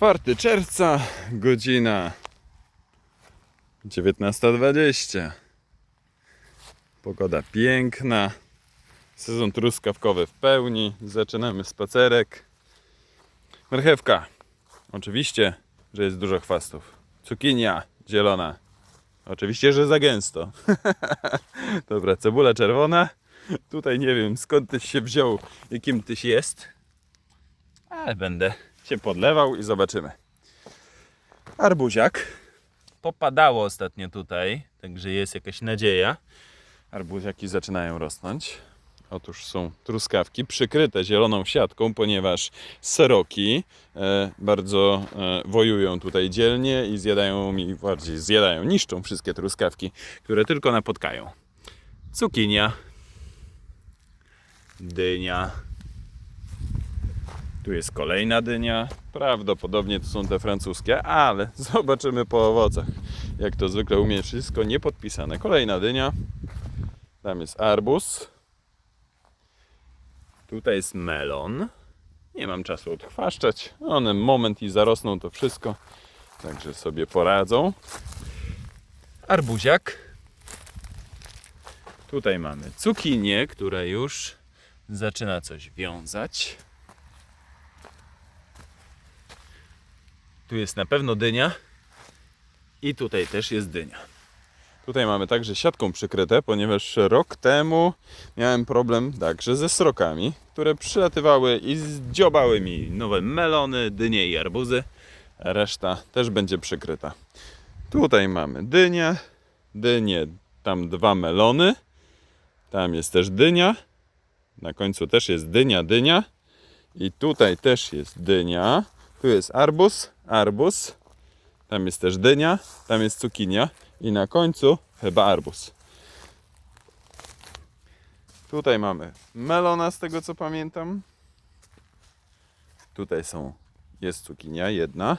4 czerwca, godzina 19.20. Pogoda piękna. Sezon truskawkowy w pełni. Zaczynamy spacerek. Marchewka. Oczywiście, że jest dużo chwastów. Cukinia zielona. Oczywiście, że za gęsto. Dobra, cebula czerwona. Tutaj nie wiem skąd tyś się wziął i kim tyś jest. Ale będę się podlewał i zobaczymy. Arbuziak. Popadało ostatnio tutaj, także jest jakaś nadzieja. Arbuziaki zaczynają rosnąć. Otóż są truskawki przykryte zieloną siatką, ponieważ seroki e, bardzo e, wojują tutaj dzielnie i zjadają mi, bardziej zjadają, niszczą wszystkie truskawki, które tylko napotkają. Cukinia, dynia, tu jest kolejna dynia. Prawdopodobnie to są te francuskie, ale zobaczymy po owocach. Jak to zwykle u mnie wszystko niepodpisane. Kolejna dynia. Tam jest arbuz. Tutaj jest melon. Nie mam czasu odchwaszczać. One moment i zarosną to wszystko. Także sobie poradzą. Arbuziak. Tutaj mamy cukinię, która już zaczyna coś wiązać. Tu jest na pewno dynia. I tutaj też jest dynia. Tutaj mamy także siatką przykryte, ponieważ rok temu miałem problem także ze srokami, które przylatywały i zdziobały mi nowe melony, dynie i arbuzy. Reszta też będzie przykryta. Tutaj mamy dynię, dynię, tam dwa melony. Tam jest też dynia. Na końcu też jest dynia, dynia. I tutaj też jest dynia. Tu jest arbuz, arbuz. Tam jest też dynia, tam jest cukinia i na końcu chyba arbuz. Tutaj mamy melona z tego co pamiętam. Tutaj są jest cukinia jedna.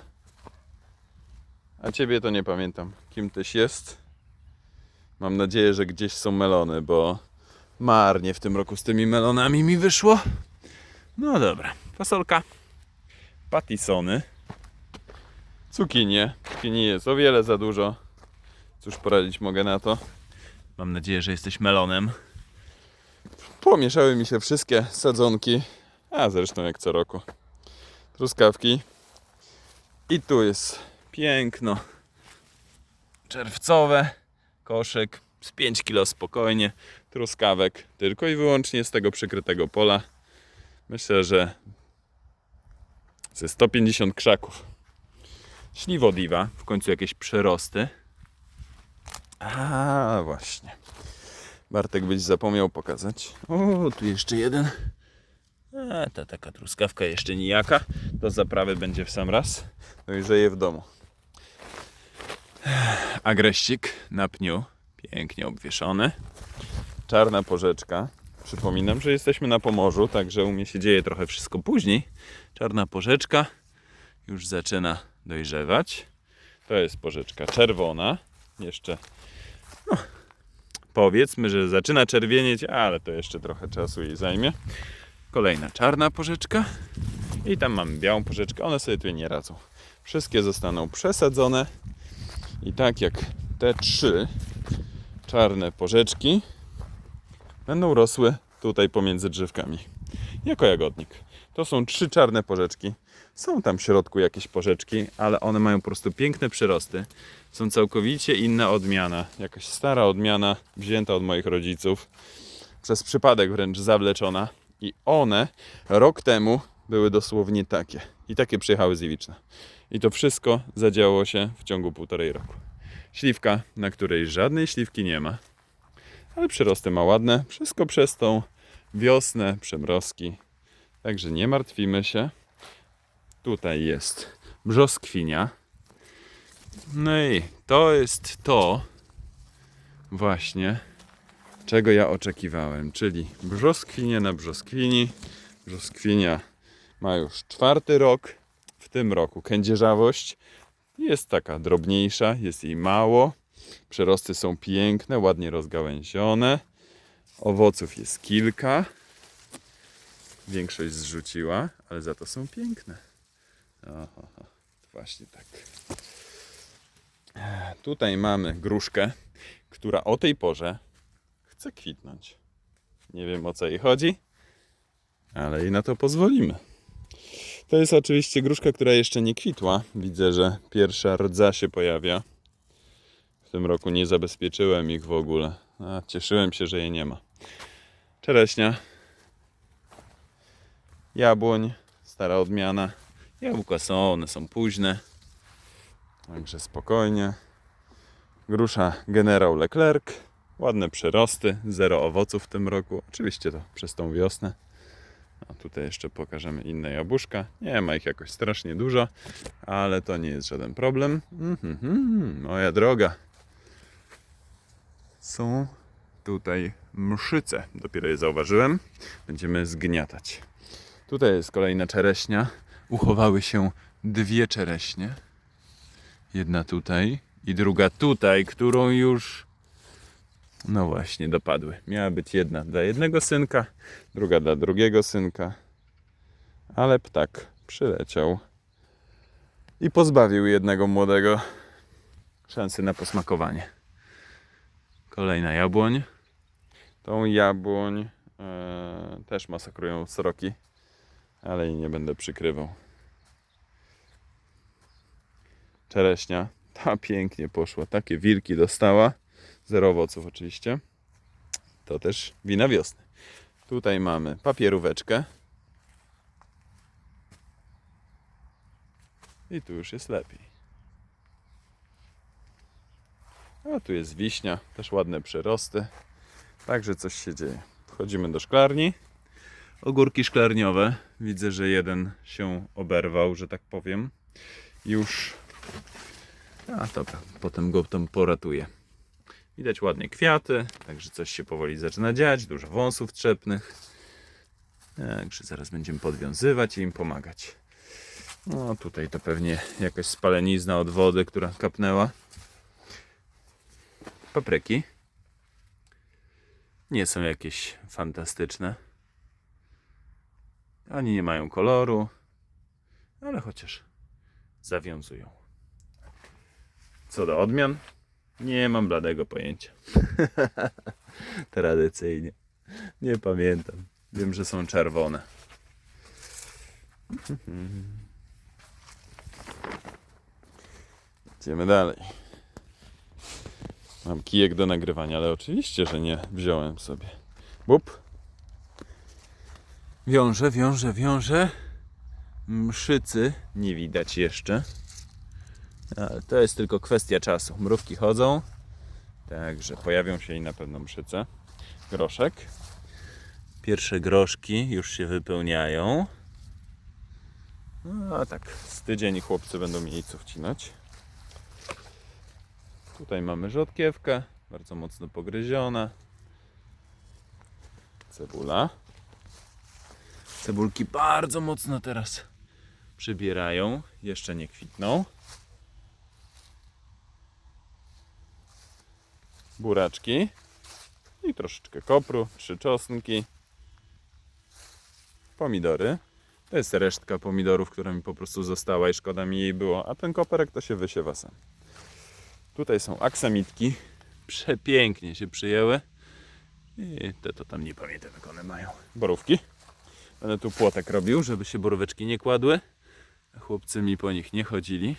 A ciebie to nie pamiętam. Kim tyś jest? Mam nadzieję, że gdzieś są melony, bo marnie w tym roku z tymi melonami mi wyszło. No dobra, fasolka patisony, cukinie. Cukinii jest o wiele za dużo. Cóż poradzić mogę na to. Mam nadzieję, że jesteś melonem. Pomieszały mi się wszystkie sadzonki, a zresztą jak co roku. Truskawki. I tu jest piękno. Czerwcowe. Koszyk z 5 kg spokojnie. Truskawek tylko i wyłącznie z tego przykrytego pola. Myślę, że ze 150 krzaków. Śliwodiwa, w końcu jakieś przerosty. A właśnie. Bartek byś zapomniał pokazać. O, tu jeszcze jeden. A, ta taka truskawka jeszcze nijaka. Do zaprawy będzie w sam raz. Dojrzeje w domu. Agreścik na pniu. Pięknie obwieszony. Czarna porzeczka. Przypominam, że jesteśmy na Pomorzu, także u mnie się dzieje trochę wszystko później. Czarna porzeczka już zaczyna dojrzewać. To jest porzeczka czerwona. Jeszcze, no, powiedzmy, że zaczyna czerwienieć, ale to jeszcze trochę czasu jej zajmie. Kolejna czarna porzeczka. I tam mamy białą porzeczkę. One sobie tu nie radzą. Wszystkie zostaną przesadzone. I tak jak te trzy czarne porzeczki będą rosły tutaj pomiędzy drzewkami. Jako jagodnik. To są trzy czarne porzeczki. Są tam w środku jakieś porzeczki, ale one mają po prostu piękne przyrosty. Są całkowicie inna odmiana. Jakaś stara odmiana, wzięta od moich rodziców. Przez przypadek wręcz zawleczona. I one rok temu były dosłownie takie. I takie przyjechały z Iwiczna. I to wszystko zadziało się w ciągu półtorej roku. Śliwka, na której żadnej śliwki nie ma. Ale przyrosty ma ładne. Wszystko przez tą wiosnę, przemrozki. Także nie martwimy się. Tutaj jest brzoskwinia. No i to jest to właśnie, czego ja oczekiwałem, czyli brzoskwinie na brzoskwini. Brzoskwinia ma już czwarty rok. W tym roku kędzierzawość jest taka drobniejsza, jest jej mało. Przerosty są piękne, ładnie rozgałęzione. Owoców jest kilka. Większość zrzuciła, ale za to są piękne. Oho. właśnie tak. Tutaj mamy gruszkę, która o tej porze chce kwitnąć. Nie wiem o co jej chodzi, ale jej na to pozwolimy. To jest oczywiście gruszka, która jeszcze nie kwitła. Widzę, że pierwsza rdza się pojawia. W tym roku nie zabezpieczyłem ich w ogóle. A, cieszyłem się, że jej nie ma. Czereśnia. Jabłoń, stara odmiana. Jabłka są, one są późne. Także spokojnie. Grusza Generał Leclerc. Ładne przyrosty, zero owoców w tym roku. Oczywiście to przez tą wiosnę. A tutaj jeszcze pokażemy inne jabłuszka. Nie ma ich jakoś strasznie dużo, ale to nie jest żaden problem. Mhm, moja droga. Są tutaj mszyce. Dopiero je zauważyłem. Będziemy zgniatać. Tutaj jest kolejna czereśnia. Uchowały się dwie czereśnie. Jedna tutaj i druga tutaj, którą już no właśnie dopadły. Miała być jedna dla jednego synka, druga dla drugiego synka. Ale ptak przyleciał i pozbawił jednego młodego szansy na posmakowanie. Kolejna jabłoń. Tą jabłoń e, też masakrują sroki, ale jej nie będę przykrywał. Czereśnia, ta pięknie poszła, takie wilki dostała. Zero owoców oczywiście. To też wina wiosny. Tutaj mamy papieróweczkę. I tu już jest lepiej. A tu jest wiśnia, też ładne przyrosty. Także coś się dzieje. Wchodzimy do szklarni. Ogórki szklarniowe. Widzę, że jeden się oberwał, że tak powiem. Już. A dobra, potem go tam poratuję. Widać ładnie kwiaty, także coś się powoli zaczyna dziać, dużo wąsów trzepnych. Także zaraz będziemy podwiązywać i im pomagać. No tutaj to pewnie jakaś spalenizna od wody, która kapnęła. Papryki. Nie są jakieś fantastyczne. Ani nie mają koloru, ale chociaż zawiązują. Co do odmian, nie mam bladego pojęcia. Tradycyjnie. Nie pamiętam. Wiem, że są czerwone. Idziemy dalej. Mam kijek do nagrywania, ale oczywiście, że nie wziąłem sobie. Bup. Wiąże, wiąże, wiąże. Mszycy nie widać jeszcze. Ale to jest tylko kwestia czasu. Mrówki chodzą, także pojawią się i na pewno mszyce. Groszek. Pierwsze groszki już się wypełniają. No a tak, z tydzień i chłopcy będą mieli co wcinać. Tutaj mamy rzodkiewkę, bardzo mocno pogryziona. Cebula. Cebulki bardzo mocno teraz przybierają, jeszcze nie kwitną. buraczki i troszeczkę kopru, trzy czosnki, pomidory. To jest resztka pomidorów, która mi po prostu została i szkoda mi jej było, a ten koperek to się wysiewa sam. Tutaj są aksamitki, przepięknie się przyjęły i te to tam nie pamiętam jak one mają. Borówki. Będę tu płotek robił, żeby się boróweczki nie kładły. Chłopcy mi po nich nie chodzili.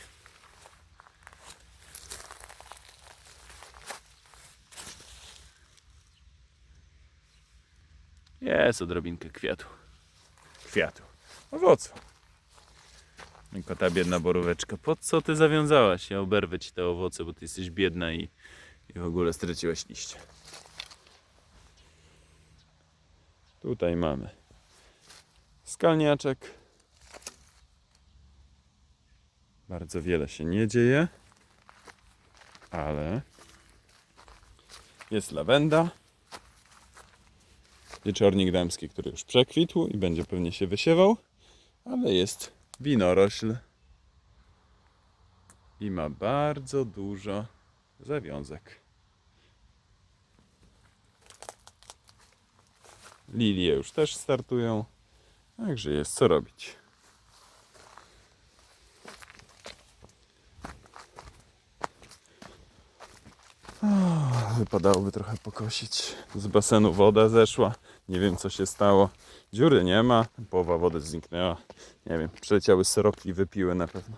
Jest odrobinkę kwiatu. Kwiatu. Owocu. Tylko ta biedna boróweczka. Po co ty zawiązałaś? Ja oberwę ci te owoce, bo ty jesteś biedna i, i w ogóle straciłaś liście. Tutaj mamy skalniaczek. Bardzo wiele się nie dzieje, ale jest lawenda. Wieczornik damski, który już przekwitł i będzie pewnie się wysiewał, ale jest winorośl i ma bardzo dużo zawiązek. Lilie już też startują, Także jest co robić. Wypadałoby trochę pokosić. Z basenu woda zeszła. Nie wiem co się stało. Dziury nie ma. Połowa wody zniknęła. Nie wiem. Przyleciały sroki wypiły na pewno.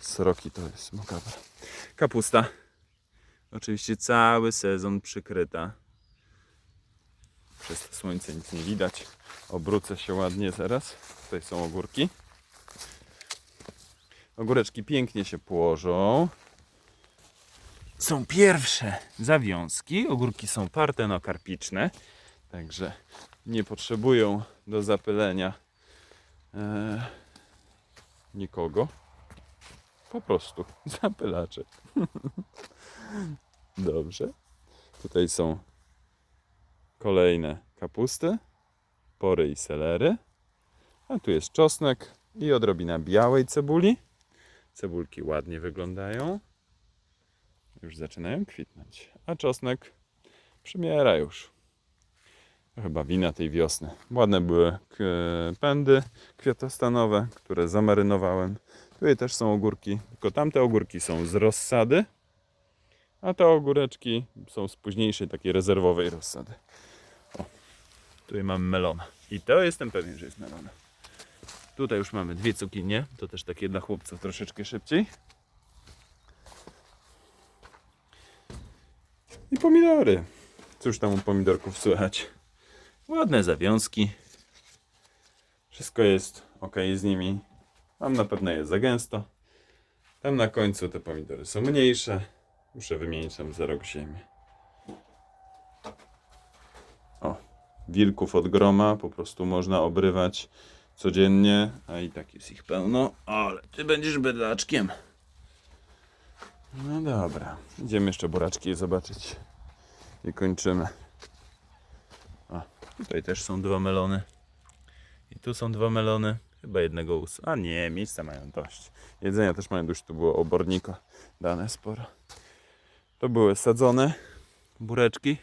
Sroki to jest mokabra. Kapusta. Oczywiście cały sezon przykryta. To słońce nic nie widać. Obrócę się ładnie zaraz. Tutaj są ogórki. Ogóreczki pięknie się położą. Są pierwsze zawiązki. Ogórki są partenokarpiczne, także nie potrzebują do zapylenia e, nikogo. Po prostu zapylacze. Dobrze. Tutaj są kolejne kapusty, pory i selery. A tu jest czosnek i odrobina białej cebuli. Cebulki ładnie wyglądają. Już zaczynają kwitnąć. A czosnek przymiera już. To chyba wina tej wiosny. Ładne były k- pędy kwiatostanowe, które zamarynowałem. Tutaj też są ogórki, tylko tamte ogórki są z rozsady, a te ogóreczki są z późniejszej takiej rezerwowej rozsady. Tutaj mamy melona. I to jestem pewien, że jest melona. Tutaj już mamy dwie cukinie, to też takie dla chłopców troszeczkę szybciej. I pomidory. Cóż tam u pomidorków słychać? Ładne zawiązki. Wszystko jest ok z nimi. Mam na pewno jest za gęsto. Tam na końcu te pomidory są mniejsze. Muszę wymienić tam za rok ziemi. O, wilków od groma po prostu można obrywać codziennie, a i tak jest ich pełno. Ale ty będziesz bydlaczkiem. No dobra, idziemy jeszcze buraczki zobaczyć i kończymy. A, tutaj też są dwa melony. I tu są dwa melony. Chyba jednego us. A nie, miejsca mają dość. Jedzenia też mają dość. Tu było obornika dane sporo. To były sadzone bureczki.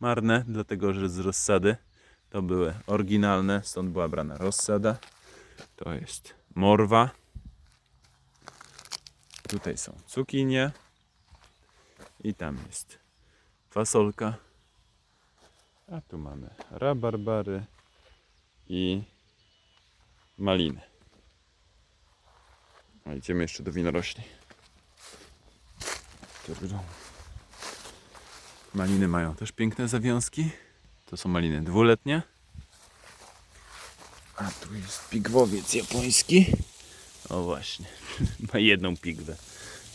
Marne, dlatego że z rozsady to były oryginalne, stąd była brana rozsada. To jest morwa. Tutaj są cukinie. I tam jest fasolka. A tu mamy rabarbary i maliny. A idziemy jeszcze do winorośli. Turdu. Maliny mają też piękne zawiązki. To są maliny dwuletnie. A tu jest pigwowiec japoński. O właśnie, ma jedną pigwę.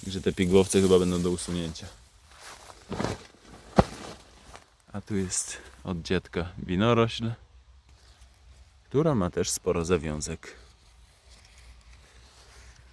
Także te pigwowce chyba będą do usunięcia. A tu jest od dziadka winorośl, która ma też sporo zawiązek.